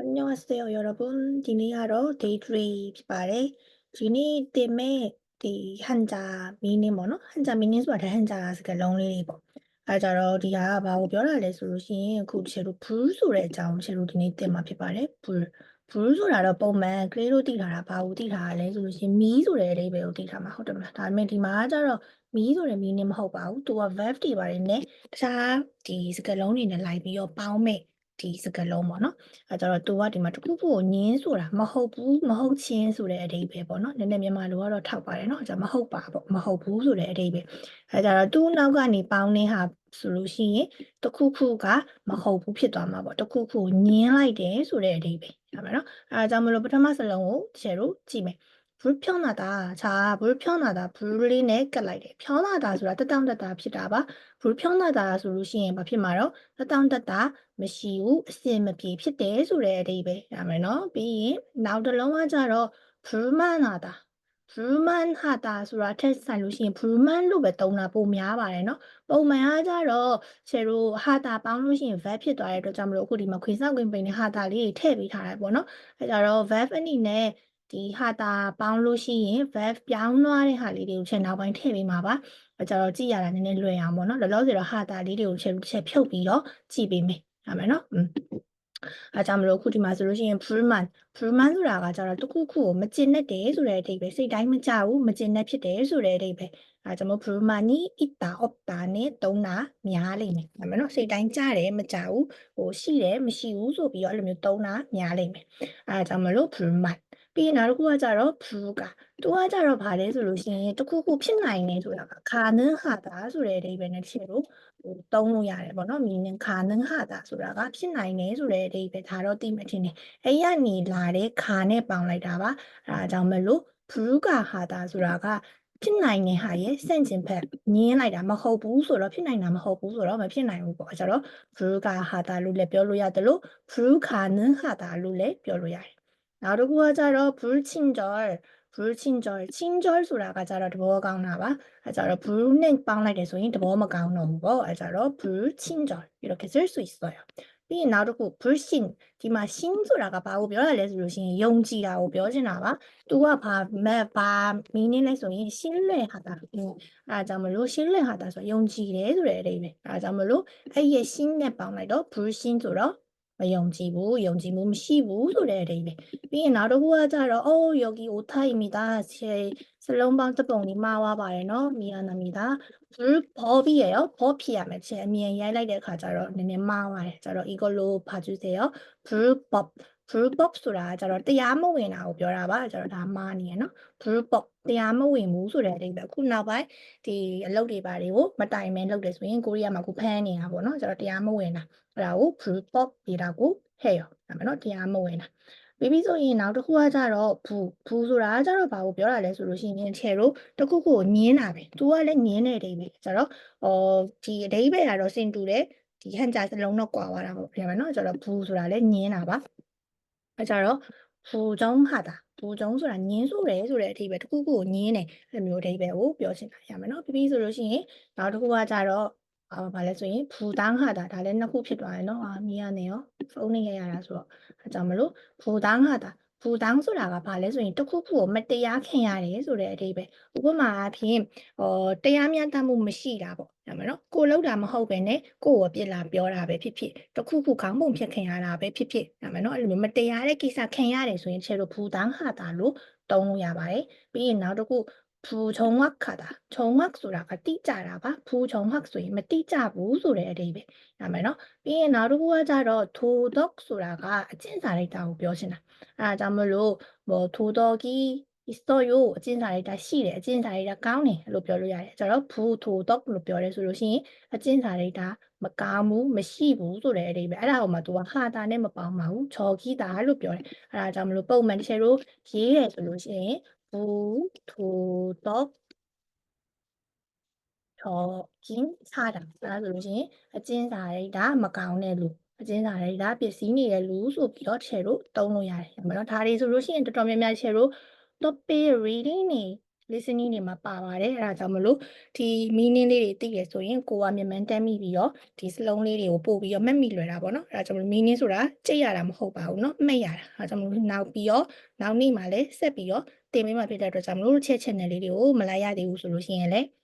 안녕하세요, 여러분. 디니하러 데이 3 ဖြစ်ပါတယ်။ဒီနေ့တင်မဲ့ဒီဟန်ဂျာမီနင်းပေါ့နော်။ဟန်ဂျာမီနင်းဆိုတာဒါဟန်ဂျာစကားလုံးလေးတွေပေါ့။အဲကြတော့ဒီဟာကဘာကိုပြောတာလဲဆိုလို့ရှိရင်အခုတချို့ blue ဆိုတဲ့အကြောင်းတချို့ဒီနေ့တင်မှာဖြစ်ပါတယ်။ blue blue ဆိုတာတော့ပုံမှန်ကလေးတို့သိထားတာဘာကိုသိထားတာလဲဆိုလို့ရှိရင်မီးဆိုတဲ့အဓိပ္ပာယ်ကိုသိထားမှာဟုတ်တယ်မလား။ဒါပေမဲ့ဒီမှာကကြတော့မီးဆိုတဲ့မီနင်းမဟုတ်ပါဘူး။သူက verb တွေပါတယ်နဲ့တခြားဒီစကားလုံးတွေနဲ့လိုက်ပြီးတော့ပေါင်းမဲ့ ဒီစကားလုံးပေါ့နော်။အဲကြတော့သူကဒီမှာတစ်ခုခုကိုညင်းဆိုတာမဟုတ်ဘူးမဟုတ်ချင်းဆိုတဲ့အဓိပ္ပာယ်ပေါ့နော်။နည်းနည်းမြန်မာလိုကတော့ထောက်ပါတယ်နော်။အဲကြမဟုတ်ပါပေါ့မဟုတ်ဘူးဆိုတဲ့အဓိပ္ပာယ်။အဲကြတော့သူ့နောက်ကနေပေါင်းတဲ့ဟာဆိုလို့ရှိရင်တစ်ခုခုကမဟုတ်ဘူးဖြစ်သွားမှာပေါ့။တစ်ခုခုကိုညင်းလိုက်တယ်ဆိုတဲ့အဓိပ္ပာယ်။ဟုတ်ပါနော်။အဲဒါကြောင့်မလို့ပထမစလုံးကိုတစ်ချက်လို့ကြည့်မယ်။ 불편하다 자, 불편하다 불리네ကတ်လိုက်တယ်편하다ဆိုတာတက်တောင့်တက်တာဖြစ်တာပါ불편하다ဆိုလို့ရှိရင်ဘာဖြစ်မှာတော့တက်တောင့်တက်တာမရှိဘူးအစင်မပြေဖြစ်တယ်ဆိုတဲ့အဓိပ္ပာယ်ရမယ်နော်ပြီးရင်နောက်တစ်လုံးကကြတော့불만하다 불만하다ဆိုတာထက်ဆိုင်လို့ရှိရင်불만လို့ပဲသုံးတာပိုများပါတယ်နော်ပုံမှန်အားကြတော့ဆယ်တို့ဟာတာပေါင်းလို့ရှိရင် verb ဖြစ်သွားတဲ့အတွက်ကြောင့်မလို့အခုဒီမှာခွေစောက်ခွင်ပိန်နဲ့ဟာတာလေးတွေထည့်ပေးထားတယ်ပေါ့နော်အဲကြတော့ verb အနေနဲ့ ဒီဟာတာပေါင်းလို့ရှိရင် valve ပြောင်းသွားတဲ့ဟာလေးတွေကိုချက်နောက်ပိုင်းထည့်ပေးမှာပါ။အဲကြတော့ကြည့်ရတာနည်းနည်းလွယ်အောင်ပေါ့နော်။လောလောဆယ်တော့ဟာတာလေးတွေကိုချက်ချက်ဖြုတ်ပြီးတော့ကြည့်ပေးမယ်။ဒါမယ်နော်။อืมအဲကြောင့်မလို့ခုဒီမှာဆိုလို့ရှိရင် Pullman Pullman ဆိုတာကကျတော့တခုခုကိုမကျင်နဲ့တယ်ဆိုတဲ့အဓိပ္ပာယ်စိတ်တိုင်းမကြဘူးမကျင်နဲ့ဖြစ်တယ်ဆိုတဲ့အဓိပ္ပာယ်အဲကြောင့်မို့ Pullman နီအစ်တာအော့တာနဲ့သုံးတာများလိမ့်မယ်ဒါမှမဟုတ်စိတ်တိုင်းကြတယ်မကြဘူးဟိုရှိတယ်မရှိဘူးဆိုပြီးတော့အဲ့လိုမျိုးသုံးတာများလိမ့်မယ်အဲကြောင့်မလို့ Pullman ပြီးရင်နောက်တစ်ခုကကြတော့ Puga သူကကြတော့ဗာလဲဆိုလို့ရှိရင်တစ်ခုခုဖြစ်နိုင်တယ်ဆိုတာကခါနန်းဟာတာဆိုတဲ့အဓိပ္ပာယ်နဲ့တစ်ချက်လို့ဟိုသုံးလို့ရတယ်ပေါ့နော် meaning ခါနန်းဟာတာဆိုတာကဖြစ်နိုင်တယ်ဆိုတဲ့အဓိပ္ပာယ်ဒါတော့သိမှထင်တယ်အဲ့ရနေလာတဲ့ခါနဲ့ပေါင်းလိုက်တာပါအဲဒါကြောင့်မလို့ Puga ဟာတာဆိုတာကဖြစ်နိုင်တဲ့ဟာရဲ့စန့်ကျင်ဘက်ညင်းလိုက်တာမဟုတ်ဘူးဆိုတော့ဖြစ်နိုင်တာမဟုတ်ဘူးဆိုတော့မဖြစ်နိုင်ဘူးပေါ့အဲကြတော့ Puga ဟာတာလို့လည်းပြောလို့ရတယ်လို့ Puga နန်းဟာတာလို့လည်းပြောလို့ရတယ် 나르고하자러 불친절 불친절 친절수라가자러 뭐가나와? 알자러 불냉방라에서 인데 뭐뭐가는 거? 알자러 불친절. 이렇게 쓸 수 있어요. 이 나르고 불신 디마 신수라가 바우별에서 요신 용지라고 벼지나와? 또와 바매바 미니에서 이 신뢰하다. 음, 아자물로 신뢰하다서 용지래서 레레 아자물로 아예 신내 방라로 불신수로 မယုံကြည်ဘူးယုံကြည်မှုမရှိဘူးဆိုတဲ့အဓိပ္ပာယ်ပြီးရင်နောက်တစ်ခုကကြတော့အိုးယောဂီအိုထိုင်မိသားဆယ်စလုံးပေါင်းတစ်ပုံလေးမှားသွားပါတယ်နော်မိယာနာမိသားဘူးဘောပြီးရရောဘောဖြစ်ရမယ်ချက်အမြင်ရိုက်လိုက်တဲ့အခါကျတော့နည်းနည်းမှားသွားတယ်ကျတော့ ego လို့ဖာကျူစေရောဘူးဘော blue box ဆိုတာကျတော့တရားမဝင်တာကိုပြောတာပါကျတော့ဒါမှားနေရနော် blue box တရားမဝင်ဘူးဆိုတဲ့အဓိပ္ပာယ်ခုနောက်ပိုင်းဒီအလုပ်တွေပါတွေကိုမတိုင်မဲလုပ်တယ်ဆိုရင်ကိုရီးယားမှာကိုဖမ်းနေတာပေါ့နော်ကျတော့တရားမဝင်တာအဲ့ဒါကို blue box ပြည်တာကိုဟဲ့ရောဒါမှနော်တရားမဝင်တာပြီးပြီးဆိုရင်နောက်တစ်ခုကကြတော့ဘူးဘူးဆိုတာကကြတော့ဘာကိုပြောတာလဲဆိုလို့ရှိရင်ချေတို့တခုခုကိုညင်းတာပဲသူကလည်းညင်းတဲ့အဓိပ္ပာယ်ကျတော့ဟောဒီအဓိပ္ပာယ်ကတော့စင်တူတယ်ဒီဟန်ဂျာစလုံးတော့ကွာသွားတာပေါ့ပြန်မယ်နော်ကျတော့ဘူးဆိုတာလည်းညင်းတာပါ အဲကြတော့ဘူကျုံဟာတာဘူကျုံဆိုတာညင်းဆိုတယ်ဆိုတဲ့အဓိပ္ပာယ်တစ်ခုခုကိုညင်းတယ်အဲ့လိုမျိုးအဓိပ္ပာယ်ကိုပြောချင်တာရမယ်နော်ပြီးပြီးဆိုလို့ရှိရင်နောက်တစ်ခုကကြတော့အာဘာလဲဆိုရင်ဘူတန်းဟာတာဒါလည်းနှစ်ခုဖြစ်သွားတယ်နော်အာမီးရနေရောဖုန်းနဲ့ရရတာဆိုတော့အဲကြောင့်မလို့ဘူတန်းဟာတာဘူတန်းဆိုတာကဘာလဲဆိုရင်တစ်ခုခုကိုမတရားခင်ရတယ်ဆိုတဲ့အဓိပ္ပာယ်ဥပမာအဖြစ်ဟောတရားမျှတမှုမရှိတာပေါ့ ရမယ်နော်ကိုလောက်တာမဟုတ်ပဲနဲ့ကိုကိုပြစ်လာပြောတာပဲဖြစ်ဖြစ်တခုခုခေါင်းပုံဖြစ်ခင်ရတာပဲဖြစ်ဖြစ်ရမယ်နော်အဲ့လိုမျိုးမတရားတဲ့ကိစ္စခင်ရတယ်ဆိုရင်ချေလို့ဘူတန်းဟာတာလို့တုံးလို့ရပါတယ်ပြီးရင်နောက်တစ်ခုဘူခြုံဝက်ခါတာခြုံဝက်ဆိုတာကတိကြတာပါဘူခြုံဝက်ဆိုရင်မတိကြဘူးဆိုတဲ့အဓိပ္ပာယ်ရမယ်နော်ပြီးရင်နောက်တစ်ခုကကြတော့ထိုဒေါက်ဆိုတာကအကျင့်စာရိုက်တာကိုပြောချင်တာအဲဒါကြောင့်မလို့ဘောထိုဒေါကီ ဒီ story ကိုအကျဉ်းစာတွေဒါရှိတယ်အကျဉ်းစာတွေဒါကောင်းတယ်လို့ပြောလို့ရတယ်ကျွန်တော်ဘူးထိုတော့လို့ပြောတယ်ဆိုလို့ရှိရင်အကျဉ်းစာတွေဒါမကောင်းဘူးမရှိဘူးဆိုတဲ့အဓိပ္ပာယ်အဲ့ဒါကိုမှ तू ကဟာတာနဲ့မပေါင်းပါဘူးချော်ခီးတာလို့ပြောတယ်အဲ့ဒါကြောင့်မလို့ပုံမှန်တစ်ချက်လို့ရေးတယ်ဆိုလို့ရှိရင်ဘူးထိုတော့ချော်ခီးချတာအဲ့ဒါဆိုလို့ရှိရင်အကျဉ်းစာတွေဒါမကောင်းတဲ့လူအကျဉ်းစာတွေဒါပစ္စည်းနေရလူဆိုပြီးတော့ share လို့တုံးလို့ရတယ်။ဒါမလို့ဒါတွေဆိုလို့ရှိရင်တော်တော်များများ share လို့ topic reading နေ listening တွေမှာပါပါတယ်အဲဒါကြောင့်မလို့ဒီ meaning လေးတွေသိရဆိုရင်ကိုကမြန်မြန်တမ်းမိပြီးတော့ဒီစလုံးလေးတွေကိုပို့ပြီးတော့မှတ်မိလွယ်တာပေါ့နော်အဲဒါကြောင့်မလို့ meaning ဆိုတာကြိတ်ရတာမဟုတ်ပါဘူးเนาะမှတ်ရတာအဲဒါကြောင့်မလို့နောက်ပြီးတော့နောက်နေ့မှာလည်းဆက်ပြီးတော့တင်ပေးမှာဖြစ်တဲ့အတွက်ကြောင့်မလို့ချက် channel လေးတွေကိုမလိုက်ရသေးဘူးဆိုလို့ရှိရင်လည်းအာ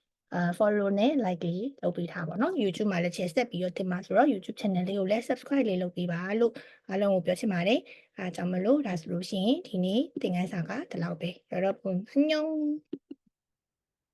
follow နဲ့ like လေးလုပ်ပေးထားပါတော့ YouTube မှာလည်းချက်ဆက်ပြီးတော့တင်ပါဆိုတော့ YouTube channel လေးကိုလည်း subscribe လေးလုပ်ပေးပါလို့အားလုံးကိုပြောချင်ပါတယ်အားကြောင့်မလို့ဒါဆိုလို့ရှိရင်ဒီနေ့သင်ခန်းစာကဒီလောက်ပဲရတော့ပုံညုံ